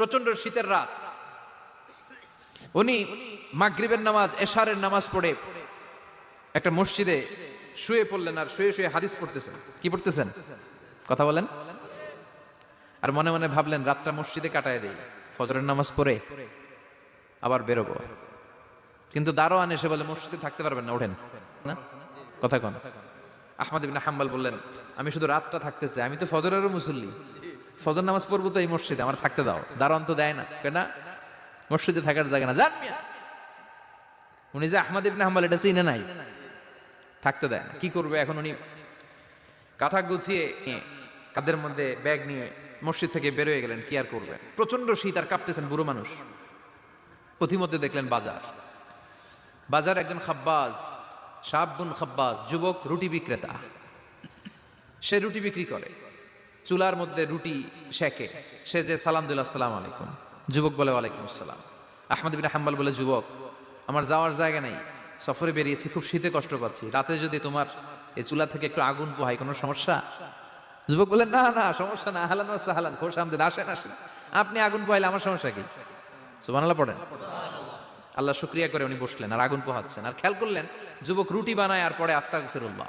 প্রচণ্ড শীতের রাত। উনি মাগরিবের নামাজ, এশারের নামাজ পড়ে একটা মসজিদে শুয়ে পড়লেন আর শুয়ে শুয়ে হাদিস পড়তেছেন। কি পড়তেছেন? কথা বলেন। আর মনে মনে ভাবলেন, রাতটা মসজিদে কাটায় দেই, ফজরের নামাজ পড়ে আবার বেরোবো। কিন্তু দারোয়ান এসে বলে, মসজিদে থাকতে পারবেন না, ওঠেন। না? কথা কন। আহমদ ইবিন হাম্বাল বললেন, আমি শুধু রাতটা থাকতে চাই, আমি তো ফজরেরও মুসল্লি। ফজর নামাজ পড়ব তো এই মসজিদে, আমার থাকতে দাও। দারোয়ান তো দেয় না। কেন মসজিদে থাকার জায়গা না। জান উনি যে আহমদ ইবিন হাম্বাল, এটা চিনে নাই। থাকতে দেয় না। কি করবে এখন উনি? কাঁথা গুছিয়ে কাদের মধ্যে ব্যাগ নিয়ে মসজিদ থেকে বেরোয় গেলেন। কি আর করবে? প্রচণ্ড শীত আর কাঁপতেছেন বুড়ো মানুষ। পথিমধ্যে দেখলেন বাজার। বাজার একজন খাব্বাজ শাবুন খাব্বাজ, যুবক, রুটি বিক্রেতা। সে রুটি বিক্রি করে। চুলার মধ্যে রুটি শেখে সে যে সালাম দিল আসসালাম আলাইকুম। যুবক বলে, ওয়ালাইকুম আসসালাম। আহমদ বিন হাম্বাল বলে, যুবক, আমার যাওয়ার জায়গা নেই, সফরে বেরিয়েছি, খুব শীতে কষ্ট পাচ্ছি। রাতে যদি তোমার এই চুলা থেকে একটু আগুন পোহাই কোনো সমস্যা? যুবক বলে, না না, সমস্যা না, হালান সাহালান, খোশ আমদেদ, আসেন আসেন। আপনি আগুন পোহাইলে আমার সমস্যা কি? সুবহানাল্লাহ পড়েন। আল্লাহ শুক্রিয়া করে উনি বসলেন, আর আগুন পোহাচ্ছেন। আর খেয়াল করলেন, যুবক রুটি বানায় আর পরে আস্তা ফিরুল্লাহ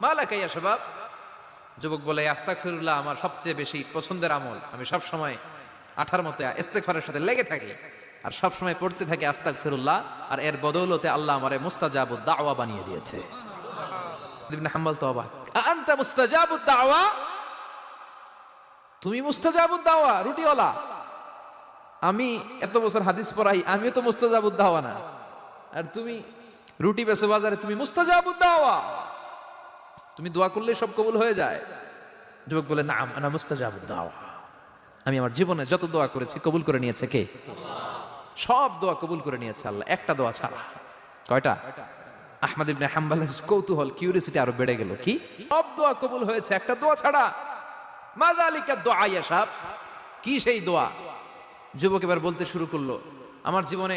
মালাকাইয়া সবাব যুবক বলে আস্তাক ফিরুল্লাহ আমার সবচেয়ে বেশি পছন্দের আমল। আমি সব সময় আঠার মতে ইস্তেগফারের সাথে লেগে থাকি আর সব সময় পড়তে থাকি আস্তাক ফিরুল্লাহ আর এর বদৌলতে আল্লাহ আমারে মুস্তাজাবুদ দাওয়া বানিয়ে দিয়েছে। হাম্বল তো অবাক আনতা মুস্তাজাবুদ দাওয়া? তুমি মুস্তাজাবুদ দাওয়া, রুটিওয়ালা। আমি এত বছর হাদিস পড়াই, আমিও তো মুস্তাজাবুদ দাওয়া না। আর তুমি রুটি বেসো বাজারে তুমি মুস্তাজাবুদ দাওয়া। তুমি দোয়া করলে সব কবুল হয়ে যায়। যুবক বলে না না মুস্তাজাবুদ দাওয়া আমি আমার জীবনে যত দোয়া করেছি, কবুল করে নিয়েছে কে? সব দোয়া কবুল করে নিয়েছে আল্লাহ, একটা দোয়া ছাড়া। কয়টা? আহমদ ইবনে হাম্বালের কৌতূহল কিউরিয়াসিটি আরও বেড়ে গেল। কি? সব দোয়া কবুল হয়েছে, একটা দোয়া ছাড়া। মাদালিকা দোয়া ইয়াসাব কি সেই দোয়া? যুবক এবার বলতে শুরু করল, আমার জীবনে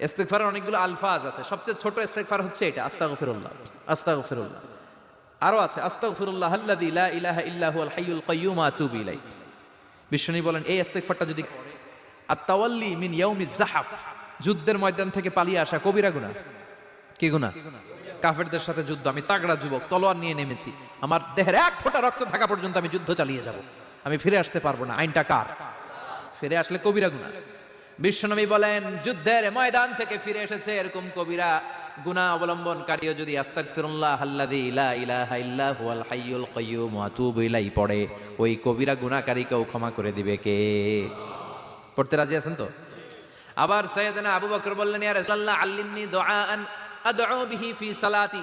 ইস্তেগফারের অনেকগুলো আলফাজ আছে। সবচেয়ে ছোট ইস্তেগফার হচ্ছে এটা, আস্তাগফিরুল্লাহ আস্তাগফিরুল্লাহ। আরও আছে, আস্তাগফিরুল্লাহ আল্লাযী লা ইলাহা ইল্লা হুয়াল হাইয়ুল কাইয়্যুম, আতুবু ইলাইহি। বিশ্বনী বলেন, এই ইস্তেগফারটা যদি আত-তাওয়াল্লি মিন ইয়াউমিজ জাহাফ যুদ্ধের ময়দান থেকে পালিয়ে আসা কবিরা গুনাহ। কি গুনাহ? কাফেরদের সাথে যুদ্ধ, আমি তাগড়া যুবক, তলোয়ার নিয়ে নেমেছি। আমার দেহের এক ফোঁটা রক্ত থাকা পর্যন্ত আমি যুদ্ধ চালিয়ে যাব। আমি ফিরে আসতে পারব না, আইনটা কার? ফিরে আসলে কবিরা গুনাহ। বিশ্বনবী বলেন, যুদ্ধের ময়দান থেকে ফিরে এসেছে এরকম কবিরা গুনাহ অবলম্বনকারীও যদি পড়ে, ওই কবিরা গুনাহকারীকেও ক্ষমা করে দিবে কে? পড়তে রাজি আছেন তো? আবার সৈয়দনা আবু বকর বললেন আল্লিমনি ফি সালাতি।